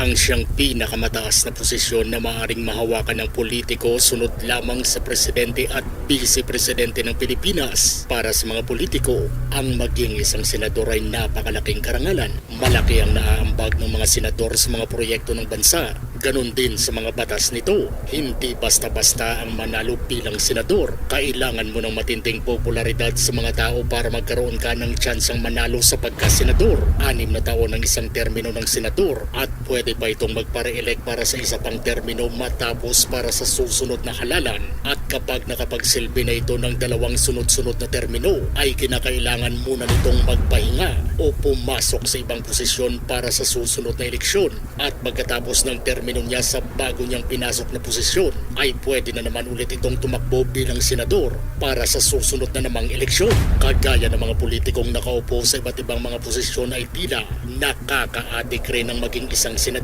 ang siyang pinakamataas na posisyon na maaaring mahawakan ng politiko sunod lamang sa presidente at vice-presidente ng Pilipinas. Para sa mga politiko, ang maging isang senador ay napakalaking karangalan. Malaki ang naaambag ng mga senador sa mga proyekto ng bansa. Ganon din sa mga batas nito. Hindi basta-basta ang manalo bilang senador. Kailangan mo ng matinding popularidad sa mga tao para magkaroon ka ng tsansang manalo sa pagka-senador. Anim na taon ang isang termino ng senador at pwede pa itong magpare-elect para sa isa pang termino matapos para sa susunod na halalan. At kapag nakapagsilbi na ito ng dalawang sunod-sunod na termino, ay kinakailangan muna nitong magpahinga o pumasok sa ibang posisyon para sa susunod na eleksyon. At pagkatapos ng termino niya sa bago niyang pinasok na posisyon, ay pwede na naman ulit itong tumakbo bilang senador para sa susunod na namang eleksyon. Kagaya ng mga politikong nakaupo sa iba't ibang mga posisyon ay tila nakakaadik rin ng maging isang senador.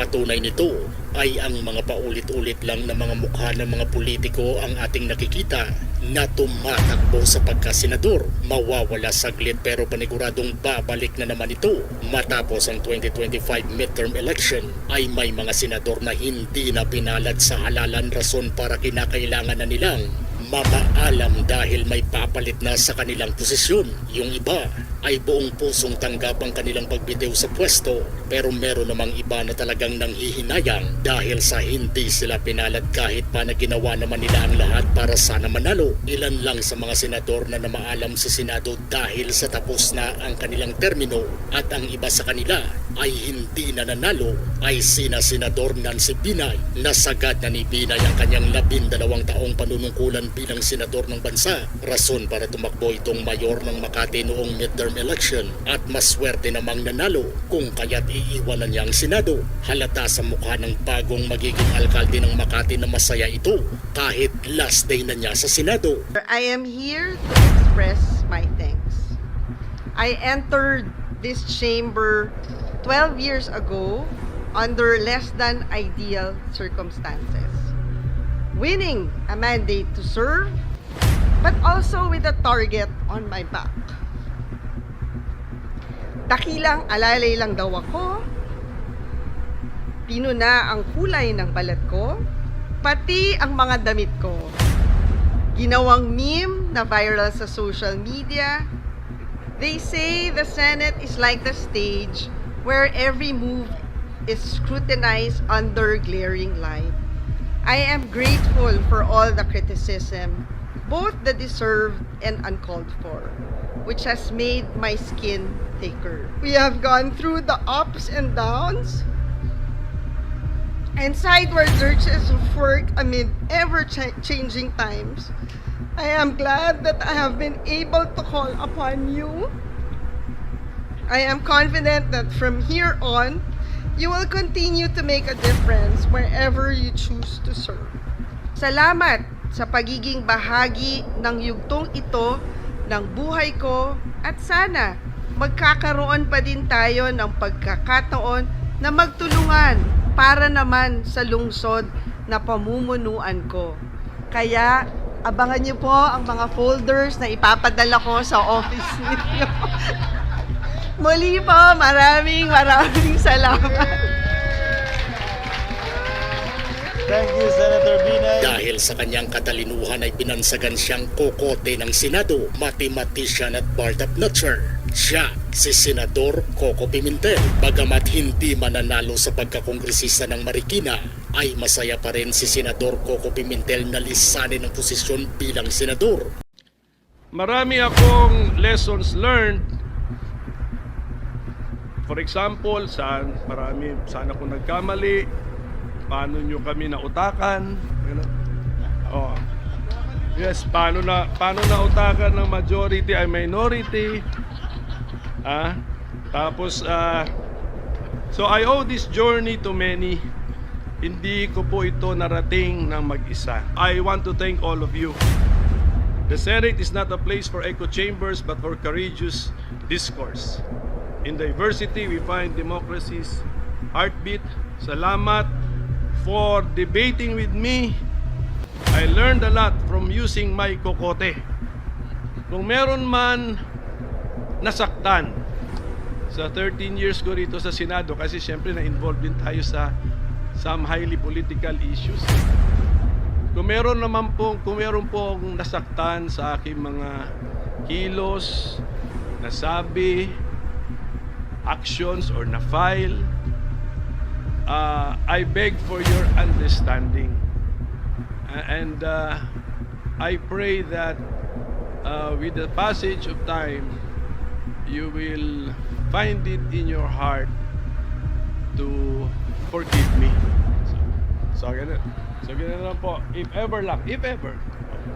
Patunay nito ay ang mga paulit-ulit lang na mga mukha ng mga politiko ang ating nakikita na tumatakbo sa pagkasenador. Mawawala saglit pero paniguradong babalik na naman ito. Matapos ang 2025 midterm election ay may mga senador na hindi na pinalad sa halalan rason para kinakailangan na nilang mamaalam dahil may papalit na sa kanilang posisyon. Yung iba ay buong pusong tanggap ang kanilang pagbitiw sa pwesto pero meron namang iba na talagang nanghihinayang dahil sa hindi sila pinalad kahit pa na ginawa naman nila ang lahat para sana manalo. Ilan lang sa mga senador na namaalam sa Senado dahil sa tapos na ang kanilang termino at ang iba sa kanila ay hindi na nanalo ay sina Senador Nancy Binay na sagad na ni Binay ang kanyang labindalawang taong panunungkulan bilang senador ng bansa. Rason para tumakbo itong mayor ng Makati noong midterm election at maswerte namang nanalo kung kaya't iiwanan niya ang Senado. Halata sa mukha ng bagong magiging alkalde ng Makati na masaya ito kahit last day na niya sa Senado. I am here to express my thanks. I entered this chamber 12 years ago under less than ideal circumstances. Winning a mandate to serve, but also with a target on my back. Dakilang alalay lang daw ako, pinuna ang kulay ng balat ko, pati ang mga damit ko ginawang meme na viral sa social media. They say the Senate is like the stage where every move is scrutinized under glaring light. I am grateful for all the criticism, both the deserved and uncalled for, which has made my skin thicker. We have gone through the ups and downs, and sideward searches of work amid ever changing times. I am glad that I have been able to call upon you. I am confident that from here on, you will continue to make a difference wherever you choose to serve. Salamat sa pagiging bahagi ng yugtong ito ng buhay ko at sana magkakaroon pa din tayo ng pagkakataon na magtulungan para naman sa lungsod na pamumunuan ko. Kaya abangan niyo po ang mga folders na ipapadala ko sa office ninyo. Muli po, maraming maraming salamat. Thank you, Senator Binay. Dahil sa kanyang katalinuhan ay pinansagan siyang kokote ng Senado, mathematician at Bart of Nature. Siya, si Senador Coco Pimentel. Bagamat hindi mananalo sa pagkakongresista ng Marikina, ay masaya pa rin si Senador Coco Pimentel na lisanin ang posisyon bilang senador. marami akong lessons learned. For example, saan marami saan ako nagkamali, paano nyo kami nautakan, Ganun. Oh. Yes, paano na paano nautakan ng majority ay minority. Ah, tapos ah So I owe this journey to many. Hindi ko po ito narating ng mag-isa. I want to thank all of you. The Senate is not a place for echo chambers but for courageous discourse. In diversity, we find democracy's heartbeat. Salamat for debating with me. I learned a lot from using my kokote. Kung meron man nasaktan sa 13 years ko rito sa Senado kasi siyempre na-involved din tayo sa some highly political issues. Kung meron naman po, kung meron po akong nasaktan sa aking mga kilos, nasabi, actions or na-file, uh, I beg for your understanding. And uh, I pray that uh, with the passage of time, you will find it in your heart to forgive me. So, so ganun. So ganun po. If ever lang, if ever,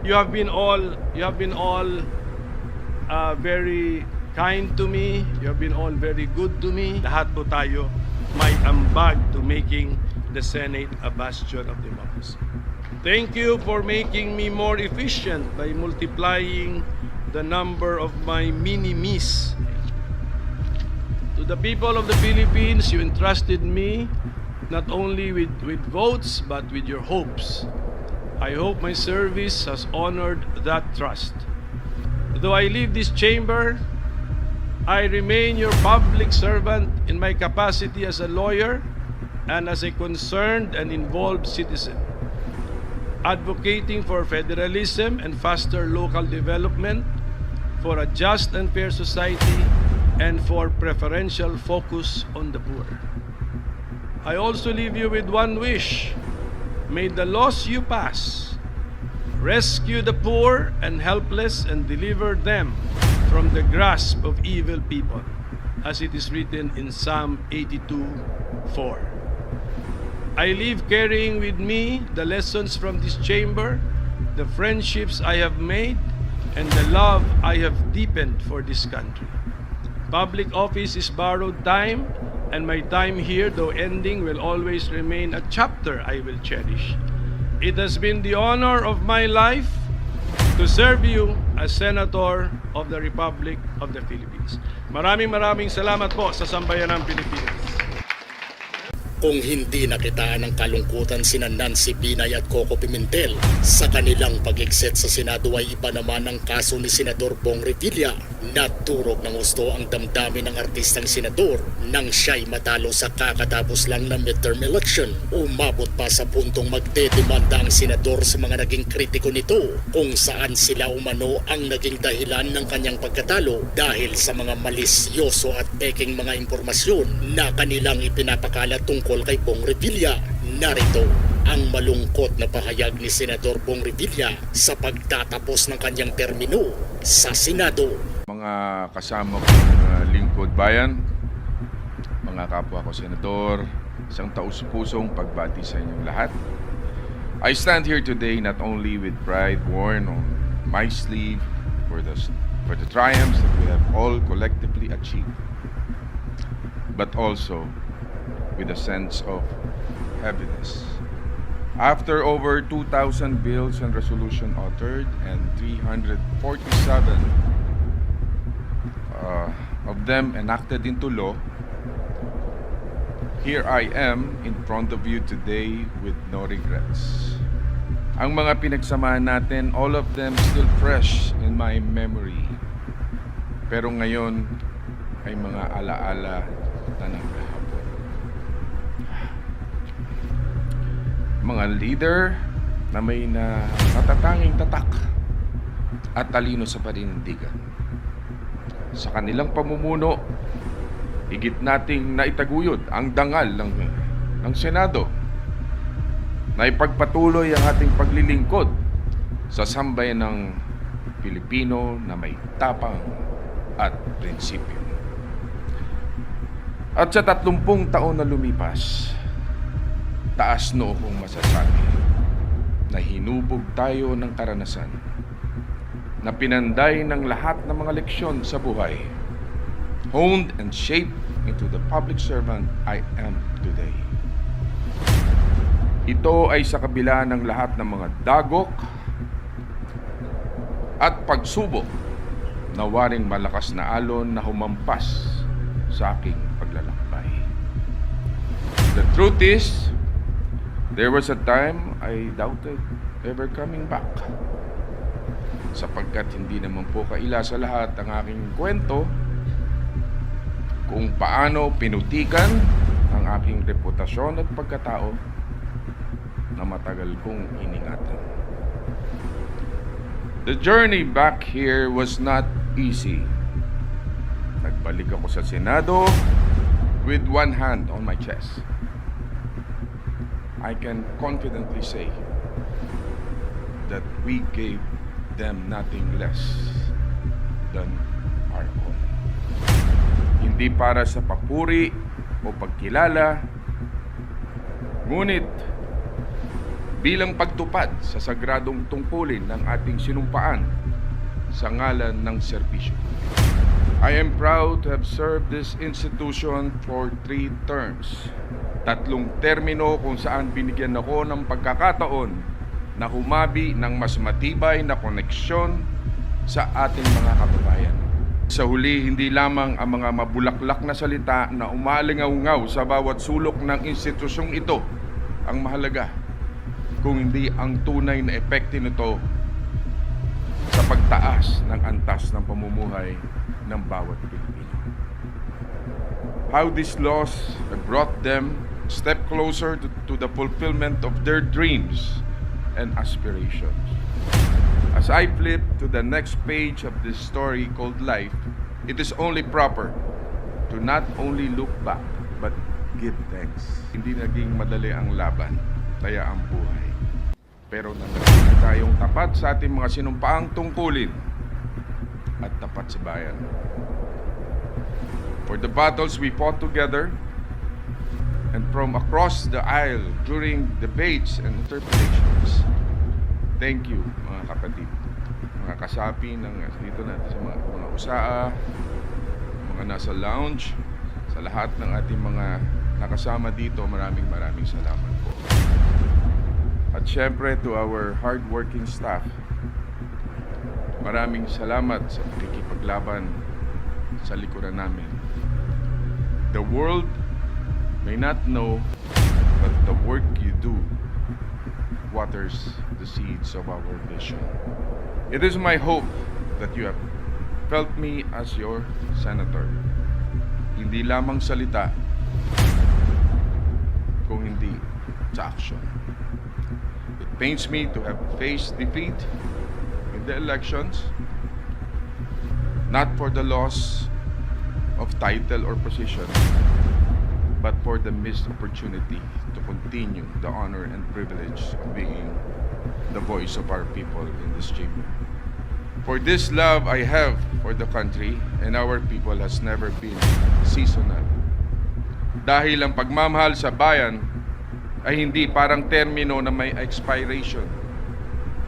you have been all, you have been all uh, very kind to me. You have been all very good to me. Lahat po tayo may ambag to making the Senate a bastion of democracy. Thank you for making me more efficient by multiplying the number of my mini-me's. To the people of the Philippines, you entrusted me not only with, with votes but with your hopes. I hope my service has honored that trust. Though I leave this chamber, I remain your public servant in my capacity as a lawyer and as a concerned and involved citizen, advocating for federalism and faster local development, for a just and fair society, and for preferential focus on the poor. I also leave you with one wish. May the laws you pass rescue the poor and helpless and deliver them from the grasp of evil people, as it is written in Psalm 82 4. I leave carrying with me the lessons from this chamber, the friendships I have made, and the love I have deepened for this country. Public office is borrowed time, and my time here, though ending, will always remain a chapter I will cherish. It has been the honor of my life to serve you as Senator of the Republic of the Philippines. Maraming maraming salamat po sa sambayan ng Pilipinas. Kung hindi nakitaan ng kalungkutan sina Nancy Binay at Coco Pimentel sa kanilang pag-exit sa Senado ay iba naman ang kaso ni Senador Bong Revilla na turog ng gusto ang damdamin ng artistang senador nang siya'y matalo sa kakatapos lang na midterm election. Umabot pa sa puntong magdedemanda ang senador sa mga naging kritiko nito kung saan sila umano ang naging dahilan ng kanyang pagkatalo dahil sa mga malisyoso at peking mga impormasyon na kanilang ipinapakalat tungkol kay Bong Revilla. Narito ang malungkot na pahayag ni Senador Bong Revilla sa pagtatapos ng kanyang termino sa Senado. mga kasama ko mga lingkod bayan, mga kapwa ko senador, isang taus-pusong pagbati sa inyong lahat. I stand here today not only with pride worn on my sleeve for the, for the triumphs that we have all collectively achieved, but also with a sense of heaviness. After over 2,000 bills and resolution authored and 347 uh, of them enacted into law, here I am in front of you today with no regrets. Ang mga pinagsamahan natin, all of them still fresh in my memory. Pero ngayon ay mga alaala na ng Mga leader na may na natatanging tatak at talino sa panindigan sa kanilang pamumuno, higit nating naitaguyod ang dangal ng, ng Senado na ipagpatuloy ang ating paglilingkod sa sambayan ng Pilipino na may tapang at prinsipyo. At sa tatlumpung taon na lumipas, taas noo kong masasabi na hinubog tayo ng karanasan na pinanday ng lahat ng mga leksyon sa buhay, honed and shaped into the public servant I am today. Ito ay sa kabila ng lahat ng mga dagok at pagsubok na waring malakas na alon na humampas sa aking paglalakbay. The truth is, There was a time I doubted ever coming back. Sapagkat hindi naman po kaila sa lahat ang aking kwento kung paano pinutikan ang aking reputasyon at pagkatao na matagal kong iningatan. The journey back here was not easy. Nagbalik ako sa Senado with one hand on my chest. I can confidently say that we gave them nothing less than our own. Hindi para sa papuri o pagkilala, ngunit bilang pagtupad sa sagradong tungkulin ng ating sinumpaan sa ngalan ng serbisyo. I am proud to have served this institution for three terms. Tatlong termino kung saan binigyan ako ng pagkakataon na humabi ng mas matibay na koneksyon sa ating mga kababayan. Sa huli, hindi lamang ang mga mabulaklak na salita na umalingaw sa bawat sulok ng institusyong ito ang mahalaga, kung hindi ang tunay na epekto nito sa pagtaas ng antas ng pamumuhay ng bawat Pilipino. How these laws brought them step closer to, to the fulfillment of their dreams and aspirations. As I flip to the next page of this story called life, it is only proper to not only look back, but give thanks. Hindi naging madali ang laban, kaya ang buhay. Pero nanatili tayong tapat sa ating mga sinumpaang tungkulin at tapat sa bayan. For the battles we fought together and from across the aisle during debates and interpellations, thank you mga kapatid, mga kasapi ng dito na sa mga, mga usaa, mga nasa lounge, sa lahat ng ating mga nakasama dito, maraming maraming salamat po. At syempre to our hardworking staff, maraming salamat sa pakikipaglaban sa likuran namin. The world may not know, but the work you do waters the seeds of our vision. It is my hope that you have felt me as your senator. Hindi lamang salita, kung hindi sa action. It pains me to have faced defeat in the elections, not for the loss of title or position, but for the missed opportunity to continue the honor and privilege of being the voice of our people in this chamber. For this love I have for the country and our people has never been seasonal. Dahil ang pagmamahal sa bayan ay hindi parang termino na may expiration,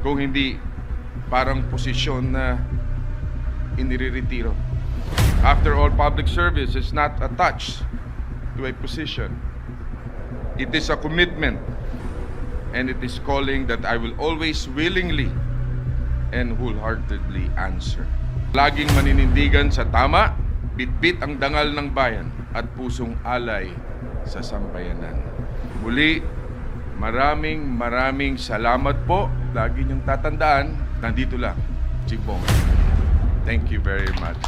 kung hindi parang posisyon na inireretiro. After all, public service is not attached to a position. It is a commitment and it is calling that I will always willingly and wholeheartedly answer. Laging maninindigan sa tama, bitbit ang dangal ng bayan at pusong alay sa sambayanan. Muli, maraming maraming salamat po. Lagi niyong tatandaan, nandito lang, si Bong. Thank you very much.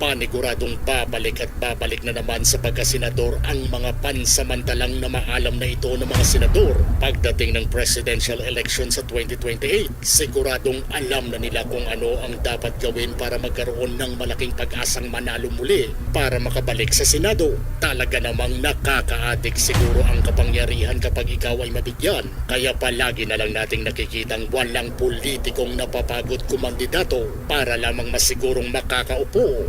Paniguradong babalik at babalik na naman sa pagkasenador ang mga pansamantalang na maalam na ito ng mga senador pagdating ng presidential election sa 2028. Siguradong alam na nila kung ano ang dapat gawin para magkaroon ng malaking pag-asang manalo muli para makabalik sa Senado. Talaga namang nakakaadik siguro ang kapangyarihan kapag ikaw ay mabigyan. Kaya palagi na lang nating nakikitang walang politikong napapagod kumandidato para lamang masigurong makakaupo